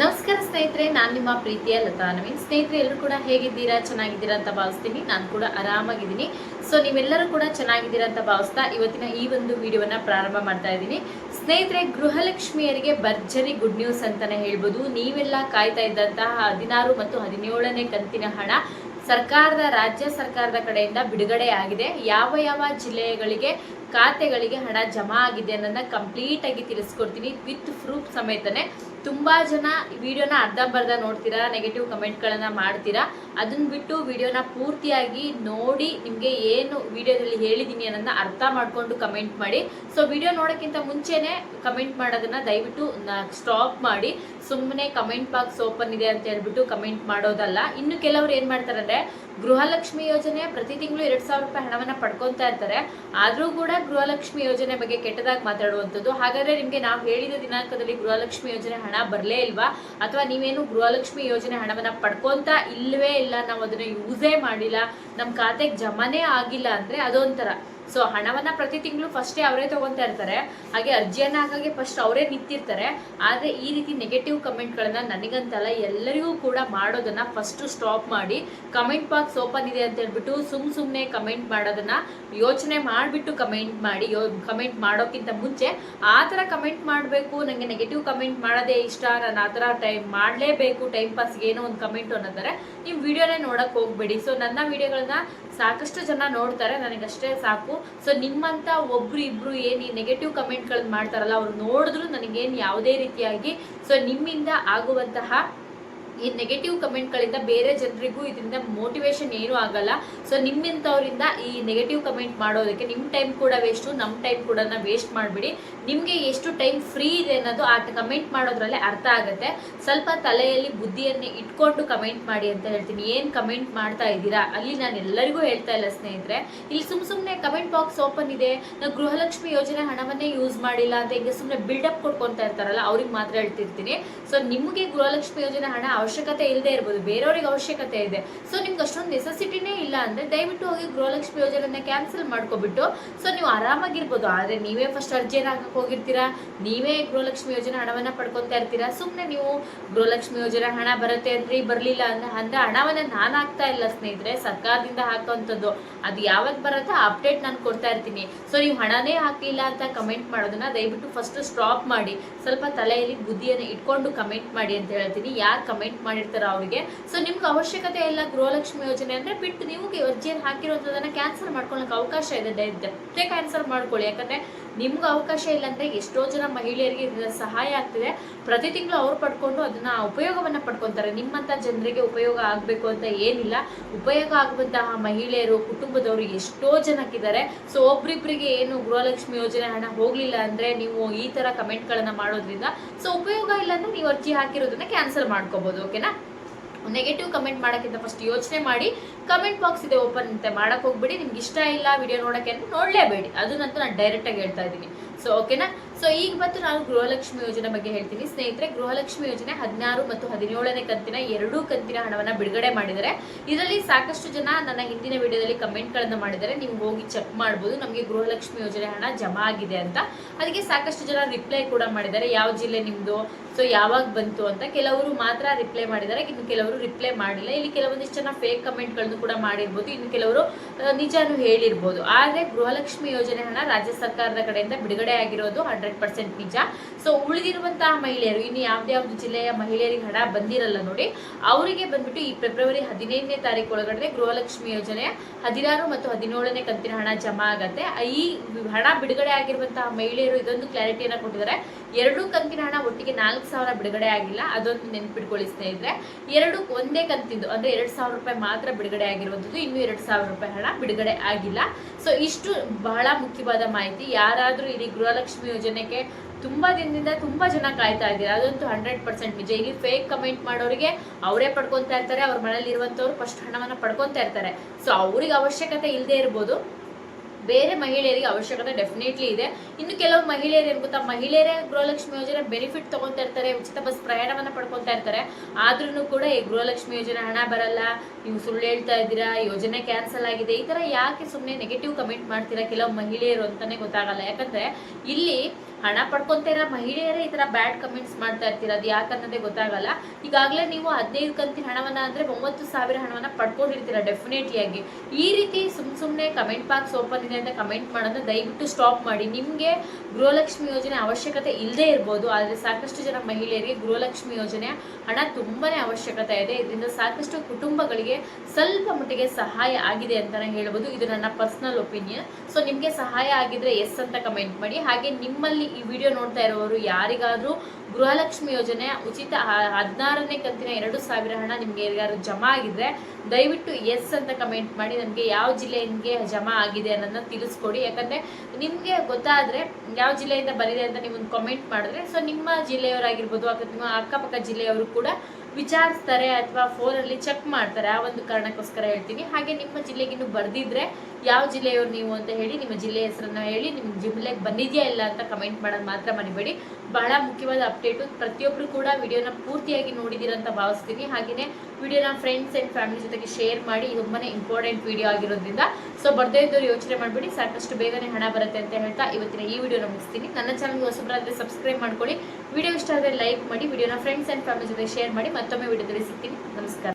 ನಮಸ್ಕಾರ ಸ್ನೇಹಿತರೆ, ನಾನು ನಿಮ್ಮ ಪ್ರೀತಿಯ ಲತಾ ನವೀನ್. ಸ್ನೇಹಿತರೆ, ಎಲ್ಲರೂ ಕೂಡ ಹೇಗಿದ್ದೀರಾ? ಚೆನ್ನಾಗಿದ್ದೀರಾ ಅಂತ ಭಾವಿಸ್ತೀನಿ. ನಾನು ಕೂಡ ಆರಾಮಾಗಿದ್ದೀನಿ. ಸೊ ನೀವೆಲ್ಲರೂ ಕೂಡ ಚೆನ್ನಾಗಿದ್ದೀರಾ ಅಂತ ಭಾವಿಸ್ತಾ ಇವತ್ತಿನ ಈ ಒಂದು ವಿಡಿಯೋವನ್ನ ಪ್ರಾರಂಭ ಮಾಡ್ತಾ ಇದ್ದೀನಿ. ಸ್ನೇಹಿತರೆ, ಗೃಹಲಕ್ಷ್ಮಿಯರಿಗೆ ಭರ್ಜರಿ ಗುಡ್ ನ್ಯೂಸ್ ಅಂತಲೇ ಹೇಳ್ಬೋದು. ನೀವೆಲ್ಲ ಕಾಯ್ತಾ ಇದ್ದಂತಹ ಹದಿನಾರು ಮತ್ತು ಹದಿನೇಳನೇ ಕಂತಿನ ಹಣ ಸರ್ಕಾರದ, ರಾಜ್ಯ ಸರ್ಕಾರದ ಕಡೆಯಿಂದ ಬಿಡುಗಡೆ ಆಗಿದೆ. ಯಾವ ಯಾವ ಜಿಲ್ಲೆಗಳಿಗೆ, ಖಾತೆಗಳಿಗೆ ಹಣ ಜಮಾ ಆಗಿದೆ ಅನ್ನೋದನ್ನ ಕಂಪ್ಲೀಟ್ ಆಗಿ ತಿಳಿಸ್ಕೊಡ್ತೀನಿ. ವಿತ್ ಪ್ರೂಫ್ ಸಮೇತನೇ. ತುಂಬಾ ಜನ ವಿಡಿಯೋನ ಅರ್ಧಂಬರ್ಧ ನೋಡ್ತೀರಾ ನೆಗೆಟಿವ್ ಕಮೆಂಟ್ಗಳನ್ನ ಮಾಡ್ತೀರಾ ಅದನ್ನ ಬಿಟ್ಟು ವಿಡಿಯೋನ ಪೂರ್ತಿಯಾಗಿ ನೋಡಿ ನಿಮಗೆ ಏನು ವಿಡಿಯೋದಲ್ಲಿ ಹೇಳಿದ್ದೀನಿ ಅನ್ನೋದನ್ನ ಅರ್ಥ ಮಾಡ್ಕೊಂಡು ಕಮೆಂಟ್ ಮಾಡಿ. ಸೊ ವಿಡಿಯೋ ನೋಡೋಕ್ಕಿಂತ ಮುಂಚೆನೆ ಕಮೆಂಟ್ ಮಾಡೋದನ್ನ ದಯವಿಟ್ಟು ಸ್ಟಾಪ್ ಮಾಡಿ. ಸುಮ್ಮನೆ ಕಮೆಂಟ್ ಬಾಕ್ಸ್ ಓಪನ್ ಇದೆ ಅಂತ ಹೇಳ್ಬಿಟ್ಟು ಕಮೆಂಟ್ ಮಾಡೋದಲ್ಲ. ಇನ್ನು ಕೆಲವರು ಏನ್ ಮಾಡ್ತಾರೆ ಅಂದ್ರೆ ಗೃಹಲಕ್ಷ್ಮಿ ಯೋಜನೆ ಪ್ರತಿ ತಿಂಗಳು ಎರಡ್ ಸಾವಿರ ರೂಪಾಯಿ ಹಣವನ್ನ ಪಡ್ಕೊಂತಾ ಇರ್ತಾರೆ. ಆದ್ರೂ ಕೂಡ ಗೃಹಲಕ್ಷ್ಮಿ ಯೋಜನೆ ಬಗ್ಗೆ ಕೆಟ್ಟದಾಗಿ ಮಾತಾಡುವಂಥದ್ದು. ಹಾಗಾದ್ರೆ ನಿಮ್ಗೆ ನಾವು ಹೇಳಿದ ದಿನಾಂಕದಲ್ಲಿ ಗೃಹಲಕ್ಷ್ಮಿ ಯೋಜನೆ ಹಣ ಬರಲೇ ಇಲ್ವಾ? ಅಥವಾ ನೀವೇನು ಗೃಹಲಕ್ಷ್ಮಿ ಯೋಜನೆ ಹಣವನ್ನ ಪಡ್ಕೊಂತ ಇಲ್ವೇ ಇಲ್ಲ, ನಾವು ಅದನ್ನ ಯೂಸೇ ಮಾಡಿಲ್ಲ ನಮ್ಮ ಖಾತೆಗೆ ಜಮಾನೇ ಆಗಿಲ್ಲ ಅಂದ್ರೆ ಅದೊಂಥರ. ಸೊ ಹಣವನ್ನ ಪ್ರತಿ ತಿಂಗಳು ಫಸ್ಟೇ ಅವರೇ ತೊಗೊತಾ ಇರ್ತಾರೆ. ಹಾಗೆ ಅರ್ಜಿಯನ್ನ ಹಾಗಾಗಿ ಫಸ್ಟ್ ಅವರೇ ನಿಂತಿರ್ತಾರೆ. ಆದರೆ ಈ ರೀತಿ ನೆಗೆಟಿವ್ ಕಮೆಂಟ್ಗಳನ್ನು ನನಗಂತಲ್ಲ, ಎಲ್ಲರಿಗೂ ಕೂಡ ಮಾಡೋದನ್ನ ಫಸ್ಟ್ ಸ್ಟಾಪ್ ಮಾಡಿ ಕಮೆಂಟ್ ಬಾಕ್ಸ್ ಓಪನ್ ಇದೆ ಅಂತ ಹೇಳ್ಬಿಟ್ಟು ಸುಮ್ ಸುಮ್ನೆ ಕಮೆಂಟ್ ಮಾಡೋದನ್ನ ಯೋಚನೆ ಮಾಡಿಬಿಟ್ಟು ಕಮೆಂಟ್ ಮಾಡಿ ಕಮೆಂಟ್ ಮಾಡೋಕ್ಕಿಂತ ಮುಂಚೆ ಆ ಥರ ಕಮೆಂಟ್ ಮಾಡಬೇಕು ನನಗೆ ನೆಗೆಟಿವ್ ಕಮೆಂಟ್ ಮಾಡೋದೇ ಇಷ್ಟ, ನಾನು ಆ ಥರ ಟೈಮ್ ಮಾಡಲೇಬೇಕು ಟೈಮ್ ಪಾಸ್ಗೆ ಏನೋ ಒಂದು ಕಮೆಂಟು ಅನ್ನೋದಾರೆ ನೀವು ವಿಡಿಯೋನೇ ನೋಡಕ್ ಹೋಗ್ಬೇಡಿ. ಸೊ ನನ್ನ ವಿಡಿಯೋಗಳನ್ನ ಸಾಕಷ್ಟು ಜನ ನೋಡ್ತಾರೆ. ನನಗಷ್ಟೇ ಸಾಕು. ಸೊ ನಿಮ್ಮಂತ ಒಬ್ರು ಇಬ್ರು ಏನು ಈ ನೆಗೆಟಿವ್ ಕಮೆಂಟ್ಗಳನ್ನ ಮಾಡ್ತಾರಲ್ಲ, ಅವ್ರು ನೋಡಿದ್ರು ನನಗೇನು ಯಾವುದೇ ರೀತಿಯಾಗಿ ಸೊ ನಿಮ್ಮಿಂದ ಆಗುವಂತಹ ಈ ನೆಗೆಟಿವ್ ಕಮೆಂಟ್ಗಳಿಂದ ಬೇರೆ ಜನರಿಗೂ ಇದರಿಂದ ಮೋಟಿವೇಶನ್ ಏನೂ ಆಗಲ್ಲ. ಸೊ ನಿಮ್ಮಿಂಥವ್ರಿಂದ ಈ ನೆಗೆಟಿವ್ ಕಮೆಂಟ್ ಮಾಡೋದಕ್ಕೆ ನಿಮ್ಮ ಟೈಮ್ ಕೂಡ ವೇಸ್ಟು ನಮ್ಮ ಟೈಮ್ ಕೂಡ ವೇಸ್ಟ್ ಮಾಡಿಬಿಡಿ. ನಿಮಗೆ ಎಷ್ಟು ಟೈಮ್ ಫ್ರೀ ಇದೆ ಅನ್ನೋದು ಆ ಕಮೆಂಟ್ ಮಾಡೋದ್ರಲ್ಲೇ ಅರ್ಥ ಆಗುತ್ತೆ. ಸ್ವಲ್ಪ ತಲೆಯಲ್ಲಿ ಬುದ್ಧಿಯನ್ನು ಇಟ್ಕೊಂಡು ಕಮೆಂಟ್ ಮಾಡಿ ಅಂತ ಹೇಳ್ತೀನಿ. ಏನು ಕಮೆಂಟ್ ಮಾಡ್ತಾ ಇದ್ದೀರಾ? ಅಲ್ಲಿ ನಾನು ಎಲ್ಲರಿಗೂ ಹೇಳ್ತಾ ಇಲ್ಲ ಸ್ನೇಹಿತರೆ. ಇಲ್ಲಿ ಸುಮ್ ಸುಮ್ಮನೆ ಕಮೆಂಟ್ ಬಾಕ್ಸ್ ಓಪನ್ ಇದೆ. ನಾವು ಗೃಹಲಕ್ಷ್ಮಿ ಯೋಜನೆ ಹಣವನ್ನೇ ಯೂಸ್ ಮಾಡಿಲ್ಲ ಅಂತ ಈಗ ಸುಮ್ಮನೆ ಬಿಲ್ಡಪ್ ಕೊಡ್ಕೊಂತ ಇರ್ತಾರಲ್ಲ, ಅವ್ರಿಗೆ ಮಾತ್ರ ಹೇಳ್ತಿರ್ತೀನಿ. ಸೊ ನಿಮಗೆ ಗೃಹಲಕ್ಷ್ಮಿ ಯೋಜನೆ ಹಣ ಅವಶ್ಯಕತೆ ಇಲ್ಲದೆ ಇರ್ಬೋದು, ಬೇರೆಯವ್ರಿಗೆ ಅವಶ್ಯಕತೆ ಇದೆ. ಸೊ ನಿಮ್ಗೆ ಅಷ್ಟೊಂದು ನೆಸೆಸಿಟಿನೇ ಇಲ್ಲ ಅಂದರೆ ದಯವಿಟ್ಟು ಹೋಗಿ ಗೃಹಲಕ್ಷ್ಮಿ ಯೋಜನೆಯನ್ನು ಕ್ಯಾನ್ಸಲ್ ಮಾಡ್ಕೊಬಿಟ್ಟು ಸೊ ನೀವು ಆರಾಮಾಗಿರ್ಬೋದು, ಆದರೆ ನೀವೇ ಫಸ್ಟ್ ಅರ್ಜಿಯನ್ನು ಹಾಕಕ್ಕೆ ಹೋಗಿರ್ತೀರಾ? ನೀವೇ ಗೃಹಲಕ್ಷ್ಮಿ ಯೋಜನೆ ಹಣವನ್ನು ಪಡ್ಕೊತಾ ಇರ್ತೀರಾ? ಸುಮ್ಮನೆ ನೀವು ಗೃಹಲಕ್ಷ್ಮಿ ಯೋಜನೆ ಹಣ ಬರುತ್ತೆ ಅಂದ್ರೆ ಬರಲಿಲ್ಲ ಅಂದ್ರೆ ಅಂದರೆ ಹಣವನ್ನು ನಾನು ಹಾಕ್ತಾ ಇಲ್ಲ ಸ್ನೇಹಿತರೆ, ಸರ್ಕಾರದಿಂದ ಹಾಕುವಂಥದ್ದು. ಅದು ಯಾವಾಗ ಬರುತ್ತೋ ಅಪ್ಡೇಟ್ ನಾನು ಕೊಡ್ತಾ ಇರ್ತೀನಿ. ಸೊ ನೀವು ಹಣನೇ ಹಾಕಲಿಲ್ಲ ಅಂತ ಕಮೆಂಟ್ ಮಾಡೋದನ್ನ ದಯವಿಟ್ಟು ಫಸ್ಟ್ ಸ್ಟಾಪ್ ಮಾಡಿ. ಸ್ವಲ್ಪ ತಲೆಯಲ್ಲಿ ಬುದ್ಧಿಯನ್ನು ಇಟ್ಕೊಂಡು ಕಮೆಂಟ್ ಮಾಡಿ ಅಂತ ಹೇಳ್ತೀನಿ. ಯಾರು ಕಮೆಂಟ್ ಮಾಡಿರ್ತಾರೋ ಅವರಿಗೆ. ಸೊ ನಿಮ್ಗೆ ಅವಶ್ಯಕತೆ ಇಲ್ಲ ಗೃಹಲಕ್ಷ್ಮಿ ಯೋಜನೆ ಅಂದ್ರೆ ಬಿಟ್ಟು ನೀವು ಅರ್ಜಿಯನ್ನು ಹಾಕಿರೋಂಥದ್ದನ್ನು ಕ್ಯಾನ್ಸಲ್ ಮಾಡ್ಕೊಳ್ಳೋಕೆ ಅವಕಾಶ ಇದೆ ಡೈರೆಕ್ಟ್ ಕ್ಯಾನ್ಸಲ್ ಮಾಡ್ಕೊಳ್ಳಿ. ಯಾಕಂದ್ರೆ ನಿಮ್ಗೆ ಅವಕಾಶ ಇಲ್ಲ ಅಂದ್ರೆ ಎಷ್ಟೋ ಜನ ಮಹಿಳೆಯರಿಗೆ ಇದರ ಸಹಾಯ ಆಗ್ತಿದೆ. ಪ್ರತಿ ತಿಂಗಳು ಅವ್ರು ಪಡ್ಕೊಂಡು ಅದನ್ನ ಉಪಯೋಗವನ್ನ ಪಡ್ಕೊಂತಾರೆ. ನಿಮ್ಮಂತ ಜನರಿಗೆ ಉಪಯೋಗ ಆಗಬೇಕು ಅಂತ ಏನಿಲ್ಲ. ಉಪಯೋಗ ಆಗುವಂತಹ ಮಹಿಳೆಯರು, ಕುಟುಂಬದವರು ಎಷ್ಟೋ ಜನಕ್ಕಿದ್ದಾರೆ. ಸೊ ಒಬ್ರಿಬ್ರಿಗೆ ಏನು ಗೃಹಲಕ್ಷ್ಮಿ ಯೋಜನೆ ಹಣ ಹೋಗ್ಲಿಲ್ಲ ಅಂದ್ರೆ ನೀವು ಈ ತರ ಕಮೆಂಟ್ಗಳನ್ನ ಮಾಡೋದ್ರಿಂದ ಸೊ ಉಪಯೋಗ ಇಲ್ಲ ಅಂದ್ರೆ ನೀವು ಅರ್ಜಿ ಹಾಕಿರೋದನ್ನ ಕ್ಯಾನ್ಸಲ್ ಮಾಡ್ಕೋಬಹುದು ಓಕೆನಾ ನೆಗೆಟಿವ್ ಕಮೆಂಟ್ ಮಾಡೋಕ್ಕಿಂತ ಫಸ್ಟ್ ಯೋಚನೆ ಮಾಡಿ. ಕಮೆಂಟ್ ಬಾಕ್ಸ್ ಇದೆ ಓಪನ್ ಅಂತ ಮಾಡಕ್ ಹೋಗ್ಬಿಡಿ, ನಿಮ್ಗೆ ಇಷ್ಟ ಇಲ್ಲ ವಿಡಿಯೋ ನೋಡಕ್ಕೆ ಅಂತ ನೋಡಲೇಬೇಡಿ. ಅದನ್ನಂತೂ ನಾನು ಡೈರೆಕ್ಟ್ ಆಗಿ ಹೇಳ್ತಾ ಇದ್ದೀನಿ. ಸೊ ಓಕೆನಾ ಸೊ ಈಗ ಬಂತು ನಾನು ಗೃಹಲಕ್ಷ್ಮಿ ಯೋಜನೆ ಬಗ್ಗೆ ಹೇಳ್ತೀನಿ. ಸ್ನೇಹಿತರೆ, ಗೃಹಲಕ್ಷ್ಮಿ ಯೋಜನೆ ಹದಿನಾರು ಮತ್ತು ಹದಿನೇಳನೇ ಕಂತಿನ ಎರಡೂ ಕಂತಿನ ಹಣವನ್ನು ಬಿಡುಗಡೆ ಮಾಡಿದ್ದಾರೆ. ಇದರಲ್ಲಿ ಸಾಕಷ್ಟು ಜನ ನನ್ನ ಹಿಂದಿನ ವಿಡಿಯೋದಲ್ಲಿ ಕಮೆಂಟ್ಗಳನ್ನು ಮಾಡಿದ್ದಾರೆ. ನೀವು ಹೋಗಿ ಚೆಕ್ ಮಾಡ್ಬೋದು, ನಮಗೆ ಗೃಹಲಕ್ಷ್ಮಿ ಯೋಜನೆ ಹಣ ಜಮಾ ಆಗಿದೆ ಅಂತ. ಅದಕ್ಕೆ ಸಾಕಷ್ಟು ಜನ ರಿಪ್ಲೈ ಕೂಡ ಮಾಡಿದ್ದಾರೆ. ಯಾವ ಜಿಲ್ಲೆ ನಿಮ್ಮದು ಸೊ ಯಾವಾಗ ಬಂತು ಅಂತ. ಕೆಲವರು ಮಾತ್ರ ರಿಪ್ಲೈ ಮಾಡಿದ್ದಾರೆ. ಇನ್ನು ಕೆಲವರು ರಿಪ್ಲೈ ಮಾಡಿಲ್ಲ. ಇಲ್ಲಿ ಕೆಲವೊಂದಿಷ್ಟು ಜನ ಫೇಕ್ ಕಮೆಂಟ್ಗಳನ್ನು ಕೂಡ ಮಾಡಿರ್ಬೋದು. ಇನ್ನು ಕೆಲವರು ನಿಜಾನು ಹೇಳಿರ್ಬೋದು. ಆದರೆ ಗೃಹಲಕ್ಷ್ಮಿ ಯೋಜನೆ ಹಣ ರಾಜ್ಯ ಸರ್ಕಾರದ ಕಡೆಯಿಂದ ಬಿಡುಗಡೆ ಆಗಿರೋದು ಹಂಡ್ರೆಡ್ ಪರ್ಸೆಂಟ್ ನಿಜ. ಸೊ ಉಳಿದಿರುವಂತಹ ಮಹಿಳೆಯರು, ಇನ್ನು ಯಾವ್ದಾವ್ದು ಜಿಲ್ಲೆಯ ಮಹಿಳೆಯರಿಗೆ ಹಣ ಬಂದಿರಲ್ಲ ನೋಡಿ, ಅವರಿಗೆ ಬಂದ್ಬಿಟ್ಟು ಈ ಫೆಬ್ರವರಿ ಹದಿನೈದನೇ ತಾರೀಕು ಒಳಗಡೆ ಗೃಹಲಕ್ಷ್ಮಿ ಯೋಜನೆ ಹದಿನಾರು ಮತ್ತು ಹದಿನೇಳನೇ ಕಂತಿನ ಹಣ ಜಮಾ ಆಗತ್ತೆ. ಈ ಹಣ ಬಿಡುಗಡೆ ಆಗಿರುವಂತಹ ಮಹಿಳೆಯರು ಇದೊಂದು ಕ್ಲಾರಿಟಿಯನ್ನ ಕೊಟ್ಟಿದ್ದಾರೆ. ಎರಡು ಕಂತಿನ ಹಣ ಒಟ್ಟಿಗೆ ನಾಲ್ಕು ಸಾವಿರ ಬಿಡುಗಡೆ ಆಗಿಲ್ಲ. ಅದೊಂದು ನೆನ್ಪಿಟ್ಕೊಳ್ಳಿ ಸ್ನೇಹಿತರೆ. ಎರಡು ಒಂದೇ ಕಂತಿಂದು ಅಂದ್ರೆ ಎರಡ್ ಸಾವಿರ ರೂಪಾಯಿ ಮಾತ್ರ ಬಿಡುಗಡೆ ಆಗಿರುವಂಥದ್ದು ಇನ್ನೂ ಎರಡ್ ಸಾವಿರ ರೂಪಾಯಿ ಹಣ ಬಿಡುಗಡೆ ಆಗಿಲ್ಲ. ಸೊ ಇಷ್ಟು ಬಹಳ ಮುಖ್ಯವಾದ ಮಾಹಿತಿ. ಯಾರಾದರೂ ಇಲ್ಲಿ ಗೃಹಲಕ್ಷ್ಮಿ ಯೋಜನೆಗೆ ತುಂಬಾ ದಿನದಿಂದ ತುಂಬಾ ಜನ ಕಾಯ್ತಾ ಇದ್ದೀರಾ? ಅದಂತೂ ಹಂಡ್ರೆಡ್ ಪರ್ಸೆಂಟ್ ನಿಜ. ಇಲ್ಲಿ ಫೇಕ್ ಕಮೆಂಟ್ ಮಾಡೋರಿಗೆ ಅವರೇ ಪಡ್ಕೊತಾ ಇರ್ತಾರೆ. ಅವ್ರ ಮನೇಲಿ ಇರುವಂಥವ್ರು ಫಸ್ಟ್ ಹಣವನ್ನ ಪಡ್ಕೊತಾ ಇರ್ತಾರೆ. ಸೊ ಅವ್ರಿಗೆ ಅವಶ್ಯಕತೆ ಇಲ್ಲದೆ ಇರ್ಬೋದು. ಬೇರೆ ಮಹಿಳೆಯರಿಗೆ ಅವಶ್ಯಕತೆ ಡೆಫಿನೆಟ್ಲಿ ಇದೆ. ಇನ್ನು ಕೆಲವು ಮಹಿಳೆಯರು ಏನು ಗೊತ್ತಾ, ಮಹಿಳೆಯರೇ ಗೃಹಲಕ್ಷ್ಮಿ ಯೋಜನೆ ಬೆನಿಫಿಟ್ ತಗೊಂತಾ ಇರ್ತಾರೆ, ಉಚಿತ ಬಸ್ ಪ್ರಯಾಣವನ್ನ ಪಡ್ಕೊಂತಾ ಇರ್ತಾರೆ. ಆದ್ರೂ ಕೂಡ ಈ ಗೃಹಲಕ್ಷ್ಮಿ ಯೋಜನೆ ಹಣ ಬರಲ್ಲ, ನೀವು ಸುಳ್ಳು ಹೇಳ್ತಾ ಇದ್ದೀರಾ, ಯೋಜನೆ ಕ್ಯಾನ್ಸಲ್ ಆಗಿದೆ, ಈ ತರ ಯಾಕೆ ಸುಮ್ಮನೆ ನೆಗೆಟಿವ್ ಕಮೆಂಟ್ ಮಾಡ್ತೀರಾ ಕೆಲವು ಮಹಿಳೆಯರು ಅಂತಾನೆ ಗೊತ್ತಾಗಲ್ಲ. ಯಾಕಂದ್ರೆ ಇಲ್ಲಿ ಹಣ ಪಡ್ಕೊಂತ ಇರೋ ಮಹಿಳೆಯರೇ ಈ ಥರ ಬ್ಯಾಡ್ ಕಮೆಂಟ್ಸ್ ಮಾಡ್ತಾ ಇರ್ತೀರ, ಅದು ಯಾಕನ್ನೋದೇ ಗೊತ್ತಾಗಲ್ಲ. ಈಗಾಗಲೇ ನೀವು ಹದಿನೈದು ಕಂತಿನ ಹಣವನ್ನ ಅಂದ್ರೆ ಒಂಬತ್ತು ಸಾವಿರ ಹಣವನ್ನ ಪಡ್ಕೊಂಡಿರ್ತೀರ ಡೆಫಿನೆಟ್ಲಿ ಆಗಿ. ಈ ರೀತಿ ಸುಮ್ ಸುಮ್ಮನೆ ಕಮೆಂಟ್ ಬಾಕ್ಸ್ ಓಪನ್ ಇದೆ ಅಂತ ಕಮೆಂಟ್ ಮಾಡೋದನ್ನ ದಯವಿಟ್ಟು ಸ್ಟಾಪ್ ಮಾಡಿ. ನಿಮಗೆ ಗೃಹಲಕ್ಷ್ಮಿ ಯೋಜನೆ ಅವಶ್ಯಕತೆ ಇಲ್ಲದೇ ಇರ್ಬೋದು, ಆದರೆ ಸಾಕಷ್ಟು ಜನ ಮಹಿಳೆಯರಿಗೆ ಗೃಹಲಕ್ಷ್ಮಿ ಯೋಜನೆ ಹಣ ತುಂಬಾನೇ ಅವಶ್ಯಕತೆ ಇದೆ. ಇದರಿಂದ ಸಾಕಷ್ಟು ಕುಟುಂಬಗಳಿಗೆ ಸ್ವಲ್ಪ ಮಟ್ಟಿಗೆ ಸಹಾಯ ಆಗಿದೆ ಅಂತಲೇ ಹೇಳ್ಬೋದು. ಇದು ನನ್ನ ಪರ್ಸನಲ್ ಒಪಿನಿಯನ್ ಸೊ ನಿಮಗೆ ಸಹಾಯ ಆಗಿದ್ರೆ ಎಸ್ ಅಂತ ಕಮೆಂಟ್ ಮಾಡಿ. ಹಾಗೆ ನಿಮ್ಮಲ್ಲಿ ಈ ವಿಡಿಯೋ ನೋಡ್ತಾ ಇರೋರು ಯಾರಿಗಾದರೂ ಗೃಹಲಕ್ಷ್ಮಿ ಯೋಜನೆ ಉಚಿತ ಹದಿನಾರನೇ ಕಂತಿನ ಎರಡು ಸಾವಿರ ಹಣ ನಿಮಗೆ ಯಾರಿಗಾದ್ರೂ ಜಮಾ ಆಗಿದ್ರೆ ದಯವಿಟ್ಟು ಎಸ್ ಅಂತ ಕಮೆಂಟ್ ಮಾಡಿ. ನನಗೆ ಯಾವ ಜಿಲ್ಲೆ ನಿಮಗೆ ಜಮಾ ಆಗಿದೆ ಅನ್ನೋದನ್ನ ತಿಳಿಸ್ಕೊಡಿ. ಯಾಕಂದ್ರೆ ನಿಮಗೆ ಗೊತ್ತಾದ್ರೆ ಯಾವ ಜಿಲ್ಲೆಯಿಂದ ಬಂದಿದೆ ಅಂತ ನೀವು ಒಂದು ಕಾಮೆಂಟ್ ಮಾಡಿದ್ರೆ ಸೊ ನಿಮ್ಮ ಜಿಲ್ಲೆಯವರಾಗಿರ್ಬೋದು ಅಥವಾ ನಿಮ್ಮ ಅಕ್ಕಪಕ್ಕ ಜಿಲ್ಲೆಯವರು ಕೂಡ ವಿಚಾರಿಸ್ತಾರೆ ಅಥವಾ ಫೋನಲ್ಲಿ ಚೆಕ್ ಮಾಡ್ತಾರೆ. ಆ ಒಂದು ಕಾರಣಕ್ಕೋಸ್ಕರ ಹೇಳ್ತೀನಿ. ಹಾಗೆ ನಿಮ್ಮ ಜಿಲ್ಲೆಗೆ ಇನ್ನು ಬರ್ದಿದ್ರೆ ಯಾವ ಜಿಲ್ಲೆಯವರು ನೀವು ಅಂತ ಹೇಳಿ ನಿಮ್ಮ ಜಿಲ್ಲೆ ಹೆಸರನ್ನ ಹೇಳಿ ನಿಮ್ಮ ಜಿಲ್ಲೆಗೆ ಬಂದಿದೆಯಾ ಇಲ್ಲ ಅಂತ ಕಮೆಂಟ್ ಮಾಡೋದು ಮಾತ್ರ ಮರಿಬೇಡಿ. ಬಹಳ ಮುಖ್ಯವಾದ ಅಪ್ಡೇಟು ಪ್ರತಿಯೊಬ್ಬರು ಕೂಡ ವಿಡಿಯೋನ ಪೂರ್ತಿಯಾಗಿ ನೋಡಿದ್ದೀರ ಅಂತ ಭಾವಿಸ್ತೀನಿ. ಹಾಗೆಯೇ ವಿಡಿಯೋನ ಫ್ರೆಂಡ್ಸ್ ಆ್ಯಂಡ್ ಫ್ಯಾಮಿಲಿ ಜೊತೆಗೆ ಶೇರ್ ಮಾಡಿ ತುಂಬಾ ಇಂಪಾರ್ಟೆಂಟ್ ವಿಡಿಯೋ ಆಗಿರೋದ್ರಿಂದ. ಸೊ ಬರ್ದೇ ಇದ್ದವ್ರು ಯೋಚನೆ ಮಾಡಿಬಿಡಿ. ಸಾಕಷ್ಟು ಬೇಗನೆ ಹಣ ಬರುತ್ತೆ ಅಂತ ಹೇಳ್ತಾ ಇವತ್ತಿನ ಈ ವಿಡಿಯೋನ ಮುಗಿಸ್ತೀನಿ. ನನ್ನ ಚಾನಲ್ಗೆ ಹೊಸಬರಾದರೆ ಸಬ್ಸ್ಕ್ರೈಬ್ ಮಾಡ್ಕೊಳ್ಳಿ. ವಿಡಿಯೋ ಇಷ್ಟ ಆದರೆ ಲೈಕ್ ಮಾಡಿ, ವಿಡಿಯೋನ ಫ್ರೆಂಡ್ಸ್ ಆ್ಯಂಡ್ ಫ್ಯಾಮಿಲಿ ಜೊತೆ ಶೇರ್ ಮಾಡಿ, ಮತ್ತೊಮ್ಮೆ ವಿಡಿಯೋದಲ್ಲಿ ಸಿಗ್ತೀನಿ. ನಮಸ್ಕಾರ.